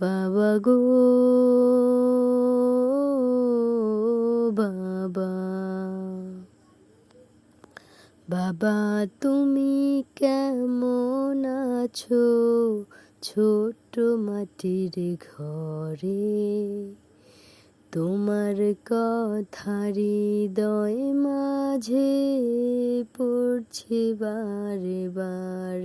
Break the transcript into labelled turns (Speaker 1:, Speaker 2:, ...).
Speaker 1: বাবা গো বাবা। বাবা, তুমি কেমন আছো? ছোট্ট মাটির ঘরে। তোমার কথার হৃদয় মাঝে পড়ছে বারে বার।